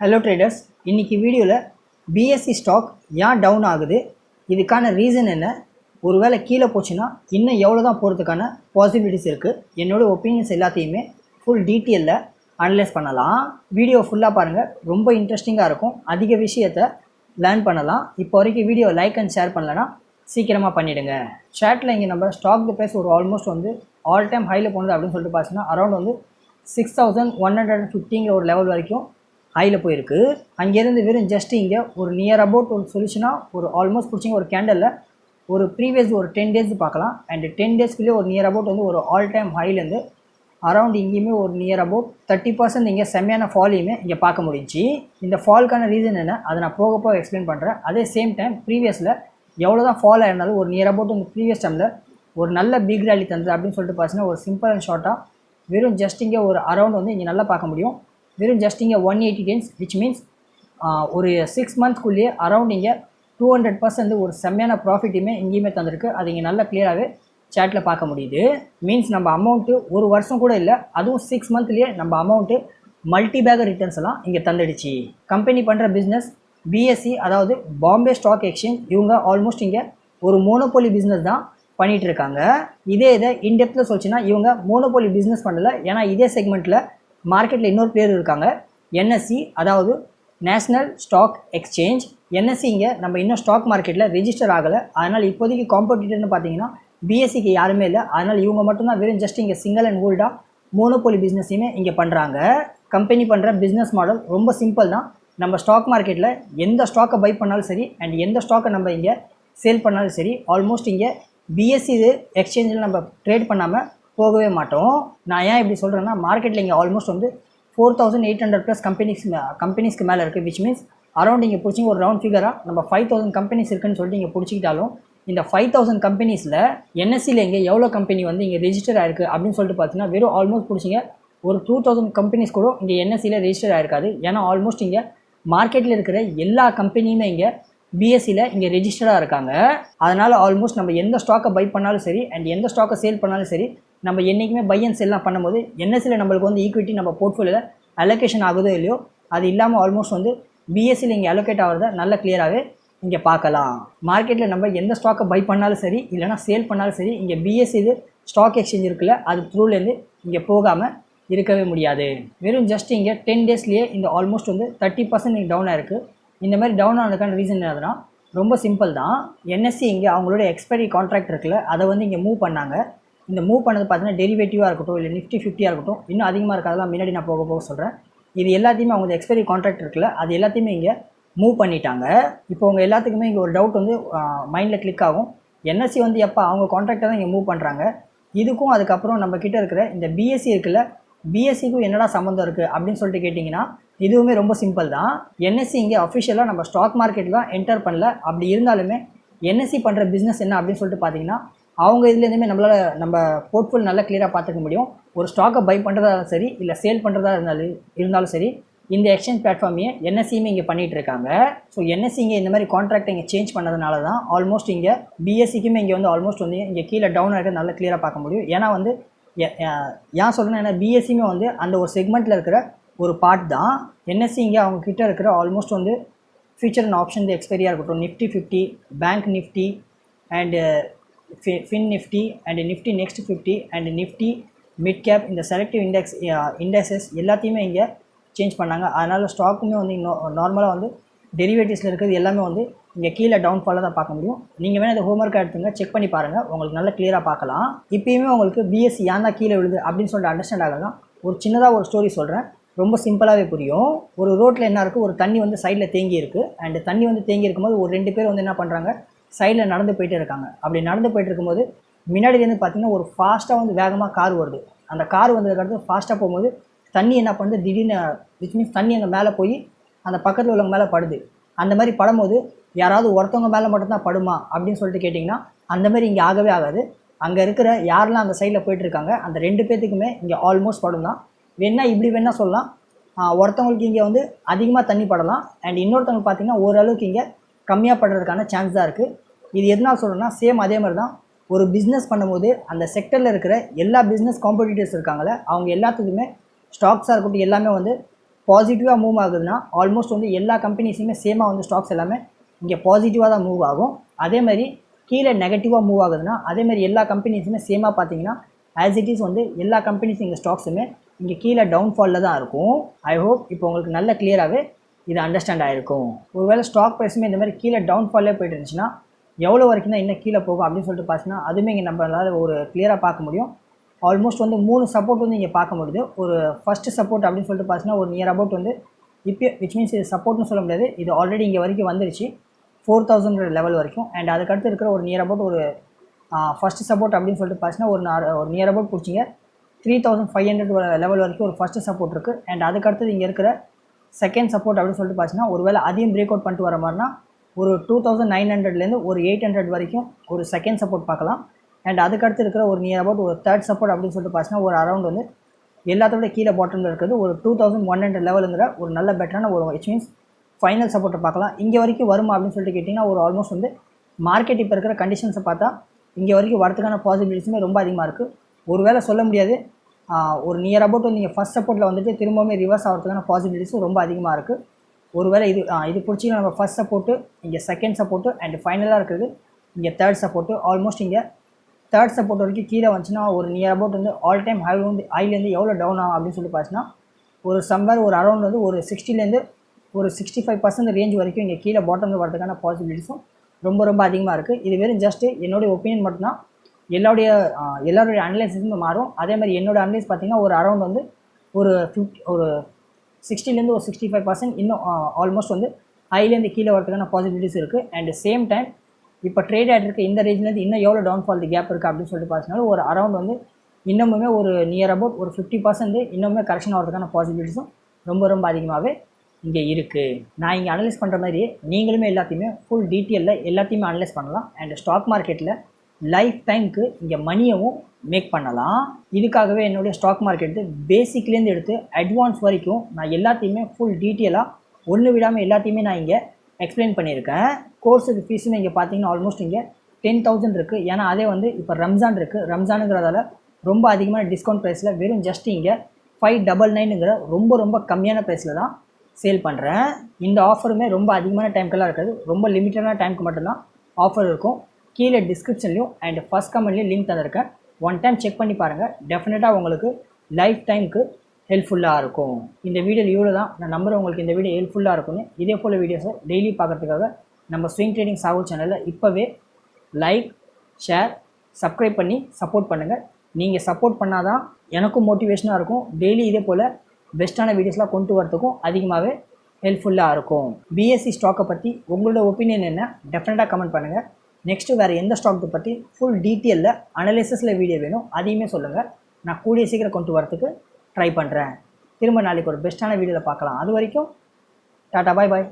Hello traders இன்றைக்கி வீடியோவில் BSc stock ஏன் டவுன் ஆகுது? இதுக்கான ரீசன் என்ன? ஒருவேளை கீழே போச்சுன்னா இன்னும் எவ்வளோ தான் போகிறதுக்கான பாசிபிலிட்டிஸ் இருக்குது என்னோடய ஒப்பீனியன்ஸ் எல்லாத்தையுமே ஃபுல் டீட்டெயிலில் அனலைஸ் பண்ணலாம். வீடியோ ஃபுல்லாக பாருங்கள் ரொம்ப இன்ட்ரெஸ்டிங்காக இருக்கும். அதிக விஷயத்தை லேர்ன் பண்ணலாம். இப்போ வரைக்கும் வீடியோ லைக் அண்ட் ஷேர் பண்ணலன்னா சீக்கிரமாக பண்ணிவிடுங்க சேட்டில் இங்கே நம்ம ஸ்டாக் ப்ரைஸ் ஒரு ஆல்மோஸ்ட் வந்து ஆல் டைம் ஹையில் போனது அப்படின்னு சொல்லிட்டு பார்த்தீங்கன்னா அரௌண்ட் வந்து six thousand one hundred and ஃபிஃப்டிங்கிற ஒரு லெவல் வரைக்கும் ஹையில் போயிருக்கு. அங்கேருந்து வெறும் ஜஸ்ட் இங்கே ஒரு நியர் அபவுட் ஒரு சொல்யூஷனாக ஒரு ஆல்மோஸ்ட் பிடிச்சிங்க ஒரு கேண்டலில் ஒரு ப்ரீவியஸ் ஒரு டென் டேஸ் பார்க்கலாம். அண்ட் டென் டேஸ்க்குள்ளேயே ஒரு நியர் அபவுட் வந்து ஒரு ஆல் டைம் ஹைலேருந்து அரவுண்ட் இங்கேயுமே ஒரு நியர் அபவுட் தேர்ட்டி பர்சன்ட் இங்கே செம்மையான ஃபாலையுமே இங்கே பார்க்க முடிஞ்சு இந்த ஃபால்க்கான ரீசன் என்ன? அதை நான் போக போக எக்ஸ்பிளைன் பண்ணுறேன் அதே சேம் டைம் ப்ரீவியஸில் எவ்வளோ தான் ஃபால் ஆயிருந்தாலும் ஒரு நியர் அபவுட் இந்த ப்ரீவியஸ் டைமில் ஒரு நல்ல பிக் ரேலி தந்தது அப்படின்னு சொல்லிட்டு பார்த்தீங்கன்னா ஒரு சிம்பிள் அண்ட் ஷார்ட்டாக வெறும் ஜஸ்ட் இங்கே ஒரு அரௌண்ட் வந்து இங்கே நல்லா பார்க்க முடியும். வெறும் ஜஸ்ட் இங்கே one eighty days which means ஒரு சிக்ஸ் மந்த்குள்ளேயே அரௌண்ட் இங்கே டூ ஹண்ட்ரட் பர்சன்ட் ஒரு செம்மையான ப்ராஃபிட்டுமே இங்கேயுமே தந்திருக்கு. அது இங்கே நல்லா கிளியராகவே சேட்டில் பார்க்க முடியுது. மீன்ஸ் நம்ம அமௌண்ட்டு ஒரு வருஷம் கூட இல்லை அதுவும் சிக்ஸ் மந்த்லேயே நம்ம அமௌண்ட்டு மல்டி பேக் ரிட்டர்ன்ஸ் எல்லாம் இங்கே தந்துடுச்சு. கம்பெனி பண்ணுற பிஸ்னஸ் பிஎஸ்சி அதாவது பாம்பே ஸ்டாக் எக்ஸ்சேஞ்ச் இவங்க ஆல்மோஸ்ட் இங்கே ஒரு மோனோபோலி பிஸ்னஸ் தான் பண்ணிகிட்டு இருக்காங்க. இதே இதை இன்டெப்த்தில் சொல்லிச்சுன்னா இவங்க மோனோபோலி பிஸ்னஸ் பண்ணலை. ஏன்னா இதே செக்மெண்ட்டில் மார்க்கெட்டில் இன்னொரு பேர் இருக்காங்க. என்எஸ்சி அதாவது நேஷ்னல் ஸ்டாக் எக்ஸ்சேஞ்ச் என்எஸ்சி இங்கே நம்ம இன்னும் ஸ்டாக் மார்க்கெட்டில் ரெஜிஸ்டர் ஆகலை. அதனால் இப்போதைக்கு காம்படிட்டர்னு பார்த்தீங்கன்னா பிஎஸ்சிக்கு யாருமே இல்லை. அதனால் இவங்க மட்டும்தான் வெறும் ஜஸ்ட் இங்கே சிங்கிள் அண்ட் ஹோல்டாக மோனோபோலி பிஸ்னஸையுமே இங்கே பண்ணுறாங்க கம்பெனி பண்ணுற பிஸ்னஸ் மாடல் ரொம்ப சிம்பிள் தான். நம்ம ஸ்டாக் மார்க்கெட்டில் எந்த ஸ்டாக்கை பை பண்ணாலும் சரி அண்ட் எந்த ஸ்டாக்கை நம்ம இங்கே சேல் பண்ணாலும் சரி ஆல்மோஸ்ட் இங்கே பிஎஸ்சி இது எக்ஸ்சேஞ்சில் நம்ம ட்ரேட் பண்ணாமல் போகவே மாட்டோம். நான் ஏன் இப்படி சொல்கிறேன்னா மார்க்கெட்டில் இங்கே ஆல்மோஸ்ட் வந்து four thousand eight hundred plus companies கம்பெனிஸ்க்கு மேலே இருக்குது விச் மீன்ஸ் அரௌண்ட் இங்கே பிடிச்சிங்க ஒரு ரவுண்ட் ஃபிகராக நம்ம ஃபைவ் தௌசண்ட் கம்பெனிஸ் இருக்குன்னு சொல்லிட்டு இங்கே பிடிச்சிக்கிட்டாலும் இந்த ஃபைவ் தௌசண்ட் கம்பெனிஸில் என்எஸ்சியில் இங்கே எவ்வளோ கம்பெனி வந்து இங்கே ரெஜிஸ்டர் ஆயிருக்கு அப்படின்னு சொல்லிட்டு பார்த்தீங்கன்னா வெறும் ஆல்மோஸ்ட் பிடிச்சிங்க. ஒரு டூ தௌசண்ட் கம்பெனிஸ் கூட இங்கே என்எஸ்சியில் ரெஜிஸ்டர் ஆயிருக்காது. ஏன்னா ஆல்மோஸ்ட் இங்கே மார்க்கெட்டில் இருக்கிற எல்லா கம்பெனியுமே இங்கே பிஎஸ்சியில் இங்கே ரெஜிஸ்டராக இருக்காங்க. அதனால் ஆல்மோஸ்ட் நம்ம எந்த ஸ்டாக்கை பை பண்ணாலும் சரி அண்ட் எந்த ஸ்டாக்கை சேல் பண்ணாலும் சரி நம்ம என்றைக்குமே பை அண்ட் செல்லாம் பண்ணும்போது என்எஸ்சியில் நம்மளுக்கு வந்து ஈக்விட்டி நம்ம போர்ட்ஃபோலியோவில் அலோகேஷன் ஆகுதோ இல்லையோ அது இல்லாமல் ஆல்மோஸ்ட் வந்து பிஎஸ்சியில் இங்கே அலோகேட் ஆகிறத நல்ல கிளியராகவே இங்கே பார்க்கலாம். மார்க்கெட்டில் நம்ம எந்த ஸ்டாக்கை பை பண்ணாலும் சரி இல்லைனா சேல் பண்ணாலும் சரி இங்கே பிஎஸ்சி இது ஸ்டாக் எக்ஸ்சேஞ்ச் இருக்குல்ல அது த்ரூலேருந்து இங்கே போகாமல் இருக்கவே முடியாது. வெறும் ஜஸ்ட் இங்கே டென் டேஸ்லேயே இந்த ஆல்மோஸ்ட் வந்து தேர்ட்டி பர்சன்ட் இங்கே டவுன் ஆயிருக்கு. இந்த மாதிரி டவுன் ஆனதுக்கான ரீசன் என்னதுன்னா ரொம்ப சிம்பிள் தான். என்எஸ்சி இங்கே அவங்களோட எக்ஸ்பைரி கான்ட்ராக்ட் இருக்குல்ல அதை வந்து இங்கே மூவ் பண்ணாங்க. இந்த மூவ் பண்ணது பார்த்தீங்கன்னா டெரிவேட்டிவாக இருக்கட்டும் இல்லை நிஃப்டி ஃபிஃப்டியாக இருக்கட்டும் இன்னும் அதிகமாக இருக்கிறதெல்லாம் முன்னாடி நான் போக போக சொல்கிறேன் இது எல்லாத்தையுமே அவங்க எக்ஸ்பைரி கான்ட்ராக்ட் இருக்குல்ல அது எல்லாத்தையுமே இங்கே மூவ் பண்ணிட்டாங்க. இப்போ உங்கள் எல்லாத்துக்குமே இங்கே ஒரு டவுட் வந்து மைண்டில் கிளிக் ஆகும். என்எஸ்சி வந்து எப்போ அவங்க கான்ட்ராக்டை தான் இங்கே மூவ் பண்ணுறாங்க இதுக்கும் அதுக்கப்புறம் நம்ம கிட்ட இருக்கிற இந்த பிஎஸ்சி இருக்குல்ல பிஎஸ்சிக்கும் என்னடா சம்மந்தம் இருக்குது அப்படின்னு சொல்லிட்டு கேட்டிங்கன்னா இதுவுமே ரொம்ப சிம்பிள் தான். என்எஸ்சி இங்கே அஃபிஷியலாக நம்ம ஸ்டாக் மார்க்கெட்டில் தான் என்டர் பண்ணல. அப்படி இருந்தாலுமே என்எஸ்சி பண்ணுற பிஸ்னஸ் என்ன அப்படின்னு சொல்லிட்டு பார்த்தீங்கன்னா அவங்க இதுலேருந்துமே நம்மளால் நம்ம போர்ட்ஃபோல் நல்லா கிளியராக பார்த்துக்க முடியும். ஒரு ஸ்டாக்கை பை பண்ணுறதா சரி இல்லை சேல் பண்ணுறதா இருந்தாலும் இருந்தாலும் சரி இந்த எக்ஸ்சேஞ்ச் பிளாட்ஃபார்மையே என்எஸ்சியுமே இங்கே பண்ணிகிட்டு இருக்காங்க. ஸோ என்எஸ்சி இங்கே இந்த மாதிரி கான்ட்ராக்டை இங்கே சேஞ்ச் பண்ணதுனால தான் ஆல்மோஸ்ட் இங்கே பிஎஸ்சிக்குமே இங்கே வந்து ஆல்மோஸ்ட் வந்து இங்கே கீழே டவுன் ஆகிட்டு நல்லா கிளியராக பார்க்க முடியும். ஏன்னா வந்து ஏன் சொல்கிறேன்னா ஏன்னா பிஎஸ்சியுமே வந்து அந்த ஒரு செக்மெண்ட்டில் இருக்கிற ஒரு பார்ட் தான். என்எஸ்சி இங்கே அவங்க கிட்ட இருக்கிற ஆல்மோஸ்ட் வந்து ஃபியூச்சர் அண்ட் ஆப்ஷன் எக்ஸ்பைரியாக இருக்கட்டும் Nifty fifty bank Nifty and fin Nifty and Nifty next fifty and Nifty mid cap இந்த செலக்டிவ் இண்டெக்ஸ் இண்டெக்ஸஸ் எல்லாத்தையுமே இங்கே சேஞ்ச் பண்ணாங்க. அதனால் ஸ்டாக்குமே வந்து நார்மலாக வந்து டெரிவேட்டிவ்ஸில் இருக்கிறது எல்லாமே வந்து இங்கே கீழே டவுன்ஃபாலாக தான் பார்க்க முடியும். நீங்கள் வேணால் இந்த ஹோம்ஒர்க் எடுத்துங்க செக் பண்ணி பாருங்கள் உங்களுக்கு நல்லா கிளியராக பார்க்கலாம். இப்போயுமே உங்களுக்கு பிஎஸ்சி ஏன் தான் கீழே விழுது அப்படின்னு சொல்லிட்டு அண்டர்ஸ்டாண்ட் ஆகலாம் ஒரு சின்னதாக ஒரு ஸ்டோரி சொல்கிறேன் ரொம்ப சிம்பிளாகவே புரியும். ஒரு ரோட்டில் என்ன இருக்குது ஒரு தண்ணி வந்து சைடில் தேங்கி இருக்குது அண்ட் தண்ணி வந்து தேங்கி இருக்கும்போது ஒரு ரெண்டு பேர் வந்து என்ன பண்ணுறாங்க சைடில் நடந்து போயிட்டே இருக்காங்க. அப்படி நடந்து போயிட்டு இருக்கும்போது முன்னாடிலேருந்து பார்த்தீங்கன்னா ஒரு ஃபாஸ்ட்டாக வந்து வேகமாக கார் வருது அந்த கார் வந்ததுக்கடுத்து ஃபாஸ்ட்டாக போகும்போது தண்ணி என்ன பண்ணுது? திடீர்னு விச் மீன்ஸ் தண்ணி அங்கே மேலே போய் அந்த பக்கத்தில் உள்ளவங்க மேலே படுது. அந்த மாதிரி படும்போது யாராவது ஒருத்தவங்க மேலே மட்டும்தான் படுமா? அப்படின்னு சொல்லிட்டு கேட்டிங்கன்னா அந்த மாதிரி இங்கே ஆகவே ஆகாது. அங்கே இருக்கிற யாரெல்லாம் அந்த சைடில் போயிட்டுருக்காங்க அந்த ரெண்டு பேர்த்துக்குமே இங்கே ஆல்மோஸ்ட் படும் தான். வேணால் இப்படி வேணால் சொல்லலாம். ஒருத்தவங்களுக்கு இங்கே வந்து அதிகமாக தண்ணி படலாம். அண்ட் இன்னொருத்தவங்க பார்த்தீங்கன்னா ஓரளவுக்கு இங்கே கம்மியாக படுறதுக்கான சான்ஸ் தான் இருக்குது இது எதனால் சொல்கிறேன்னா சேம் அதே மாதிரி தான் ஒரு பிஸ்னஸ் பண்ணும்போது அந்த செக்டரில் இருக்கிற எல்லா பிஸ்னஸ் காம்படிட்டர்ஸ் இருக்காங்களே அவங்க எல்லாத்துக்குமே ஸ்டாக்ஸாக இருக்கட்டும் எல்லாமே வந்து பாசிட்டிவாக மூவ் ஆகுதுன்னா ஆல்மோஸ்ட் வந்து எல்லா கம்பெனிஸுமே சேமாக வந்து ஸ்டாக்ஸ் எல்லாமே இங்கே பாசிட்டிவாக தான் மூவ் ஆகும். அதே மாதிரி கீழே நெகட்டிவாக மூவ் ஆகுதுன்னா அதேமாதிரி எல்லா கம்பெனிஸுமே சேமாக பார்த்தீங்கன்னா ஆஸ் இட் இஸ் வந்து எல்லா கம்பெனிஸ் இங்கே ஸ்டாக்ஸுமே இங்கே கீழே டவுன்ஃபாலில் தான் இருக்கும். ஐ ஹோப் இப்போ உங்களுக்கு நல்ல கிளியராகவே இது அண்டர்ஸ்டாண்ட் ஆகிருக்கும் ஒருவேளை ஸ்டாக் ப்ரைஸுமே இந்த மாதிரி கீழே டவுன்ஃபாலே போயிட்டு இருந்துச்சுன்னா எவ்வளோ வரைக்கும் தான் இன்னும் கீழே போகும் அப்படின்னு சொல்லிட்டு பார்த்தீங்கன்னா அதுவுமே இங்கே நம்மளால் ஒரு கிளியராக பார்க்க முடியும். ஆல்மோஸ்ட் வந்து மூணு சப்போர்ட் வந்து இங்கே பார்க்க முடியுது. ஒரு ஃபஸ்ட்டு சப்போர்ட் அப்படின்னு சொல்லிட்டு பார்த்தீங்கன்னா ஒரு நியர் அபவுட் வந்து இப்போ விச் மீன்ஸ் இது சப்போர்ட்னு சொல்ல முடியாது. இது ஆல்ரெடி இங்கே வரைக்கும் வந்துருச்சு. ஃபோர் தௌசண்ட் லெவல் வரைக்கும். அண்ட் அதுக்கடுத்து இருக்கிற ஒரு நியர் அபவுட் ஒரு ஃபஸ்ட்டு சப்போர்ட் அப்படின்னு சொல்லிட்டு பார்த்தீங்கன்னா ஒரு நார் ஒரு நியர் அபவுட் பிடிச்சிங்க. Three thousand five hundred level வரைக்கும் ஒரு ஃபஸ்ட்டு சப்போர்ட் இருக்குது அண்ட் அதுக்கடுத்தது இங்கே இருக்கிற செகண்ட் சப்போர்ட் அப்படின்னு சொல்லிட்டு பார்த்தீங்கன்னா ஒருவேளை அதையும் பிரேக் அவுட் பண்ணிட்டு வர மாதிரினா ஒரு டூ தௌசண்ட் நைன் ஹண்ட்ரட்லேருந்து ஒரு எயிட் ஹண்ட்ரட் வரைக்கும் ஒரு செகண்ட் சப்போர்ட் பார்க்கலாம். அண்ட் அதுக்கடுத்து இருக்கிற ஒரு நியர் அபவுட் ஒரு தேர்ட் சப்போர்ட் அப்படின்னு சொல்லிட்டு பார்த்தீங்கன்னா ஒரு அரௌண்ட் வந்து எல்லாத்தோட கீழே பாட்டமில் இருக்கிறது ஒரு டூ தௌசண்ட் ஒன் ஹண்ட்ரட் லெவலுங்கிற ஒரு நல்ல பெட்டரான ஒரு விச் மீன்ஸ் ஃபைனல் சப்போர்ட்டை பார்க்கலாம். இங்கே வரைக்கும் வருமா அப்படின்னு சொல்லிட்டு கேட்டிங்கன்னா ஒரு ஆல்மோஸ்ட் வந்து மார்க்கெட் இப்போ இருக்கிற கண்டிஷன்ஸை பார்த்தா இங்கே வரைக்கும் வரதுக்கான பாசிபிலிட்டிஸுமே ரொம்ப அதிகமாக இருக்குது ஒருவேளை சொல்ல முடியாது. ஒரு நியர் அபவுட் வந்து நீங்கள் ஃபஸ்ட் சப்போர்ட்டில் வந்துட்டு திரும்பவுமே ரிவர்ஸ் ஆகிறதுக்கான பாசிபிலிட்டிஸும் ரொம்ப அதிகமாக இருக்குது ஒருவேளை இது இது பிடிச்சிங்கன்னா நம்ம ஃபஸ்ட் சப்போர்ட்டு இங்கே செகண்ட் சப்போர்ட்டு அண்ட் ஃபைனலாக இருக்குது இங்கே தேர்ட் சப்போர்ட்டு ஆல்மோஸ்ட் இங்கே தேர்ட் சப்போர்ட் வரைக்கும் கீழே வந்துச்சுன்னா ஒரு நியர் அபவுட் வந்து ஆல் டைம் ஹை வந்து ஹைலேருந்து எவ்வளோ டவுன் ஆகும் அப்படின்னு சொல்லி பார்த்தீங்கன்னா ஒரு சம்வேர் ஒரு அரௌண்ட் வந்து ஒரு சிக்ஸ்டிலேருந்து ஒரு சிக்ஸ்டி ஃபைவ் பர்சன்ட் ரேஞ்ச் வரைக்கும் இங்கே கீழே பாட்டம் வரதுக்கான பாசிபிலிட்டிஸும் ரொம்ப ரொம்ப அதிகமாக இருக்குது இது வெறும் ஜஸ்ட்டு என்னுடைய ஒப்பீனியன் மட்டும்தான். எல்லாருடைய எல்லாருடைய அனலைசிஸும் மாறும். அதே மாதிரி என்னோட அனலைஸ் பார்த்தீங்கன்னா ஒரு அரௌண்ட் வந்து ஒரு ஃபிஃப்டி ஒரு சிக்ஸ்டிலேருந்து ஒரு சிக்ஸ்டி ஃபைவ் பர்சன்ட் இன்னும் ஆல்மோஸ்ட் வந்து ஹைலேருந்து கீழே வரதுக்கான பாசிபிலிட்டிஸ் இருக்குது அண்ட் சேம் டைம் இப்போ ட்ரேட் ஆகிட்டு இருக்க இந்த ரேஞ்சிலேருந்து இன்னும் எவ்வளோ டவுன்ஃபால் கேப் இருக்குது அப்படின்னு சொல்லிட்டு பார்த்தீங்கன்னா ஒரு அரௌண்ட் வந்து இன்னமுமே ஒரு நியர் அபவுட் ஒரு ஃபிஃப்டி பர்சன்ட் இன்னுமே கரெக்ஷன் ஆகிறதுக்கான பாசிபிலிட்டிஸும் ரொம்ப ரொம்ப அதிகமாகவே இங்கே இருக்குது நான் இங்கே அனலைஸ் பண்ணுற மாதிரி நீங்களுமே எல்லாத்தையுமே ஃபுல் டீட்டெயிலில் எல்லாத்தையுமே அனலைஸ் பண்ணலாம். அண்ட் ஸ்டாக் மார்க்கெட்டில் லைஃப் டைம்க்கு இங்கே மணியவும் மேக் பண்ணலாம். இதுக்காகவே என்னுடைய ஸ்டாக் மார்க்கெட்டு பேசிக்லேருந்து எடுத்து அட்வான்ஸ் வரைக்கும் நான் எல்லாத்தையுமே ஃபுல் டீட்டெயிலாக ஒன்று விடாமல் எல்லாத்தையுமே நான் இங்கே எக்ஸ்பிளைன் பண்ணியிருக்கேன். கோர்ஸுக்கு ஃபீஸுமே இங்கே பார்த்தீங்கன்னா ஆல்மோஸ்ட் இங்கே டென் தௌசண்ட் இருக்குது ஏன்னா அதே வந்து இப்போ ரம்ஜான் இருக்குது ரம்ஜானுங்கிறதால ரொம்ப அதிகமான டிஸ்கவுண்ட் ப்ரைஸில் வெறும் ஜஸ்ட் இங்கே ஃபைவ் டபுள் நைனுங்கிற ரொம்ப ரொம்ப கம்மியான ப்ரைஸில் தான் சேல் பண்ணுறேன் இந்த ஆஃபருமே ரொம்ப அதிகமான டைம்க்கெல்லாம் இருக்காது. ரொம்ப லிமிட்டடான டைமுக்கு மட்டும்தான் ஆஃபர் இருக்கும். கீழே டிஸ்கிரிப்ஷன்லையும் அண்ட் ஃபஸ்ட் கமெண்ட்லேயும் லிங்க் தந்திருக்கேன். ஒன் டைம் செக் பண்ணி பாருங்கள் டெஃபினட்டாக உங்களுக்கு லைஃப் டைமுக்கு ஹெல்ப்ஃபுல்லாக இருக்கும். இந்த வீடியோ இவ்வளோ தான் நான் நம்புகிறேன் உங்களுக்கு இந்த வீடியோ ஹெல்ப்ஃபுல்லாக இருக்கும்னு. இதே போல் வீடியோஸை டெய்லி பார்க்குறதுக்காக நம்ம ஸ்விங் ட்ரேடிங் சாகு சேனலில் இப்போவே லைக் ஷேர் சப்ஸ்கிரைப் பண்ணி சப்போர்ட் பண்ணுங்கள் நீங்கள் சப்போர்ட் பண்ணால் தான் எனக்கும் மோட்டிவேஷனாக இருக்கும். டெய்லி இதே போல் பெஸ்ட்டான வீடியோஸ்லாம் கொண்டு வரதுக்கும் அதிகமாகவே ஹெல்ப்ஃபுல்லாக இருக்கும். பிஎஸ்சி ஸ்டாக்கை பற்றி உங்களோட ஒப்பீனியன் என்ன? டெஃபினட்டாக கமெண்ட் பண்ணுங்கள் நெக்ஸ்ட்டு வேறு எந்த ஸ்டாக்கு பற்றி ஃபுல் டீட்டெயிலில் அனலைசஸில் வீடியோ வேணும் அதையுமே சொல்லுங்கள் நான் கூடிய சீக்கிரம் கொண்டு வரத்துக்கு ட்ரை பண்ணுறேன் திரும்ப நாளைக்கு ஒரு பெஸ்ட்டான வீடியோவில் பார்க்கலாம். அது வரைக்கும் டாட்டா பாய் பாய்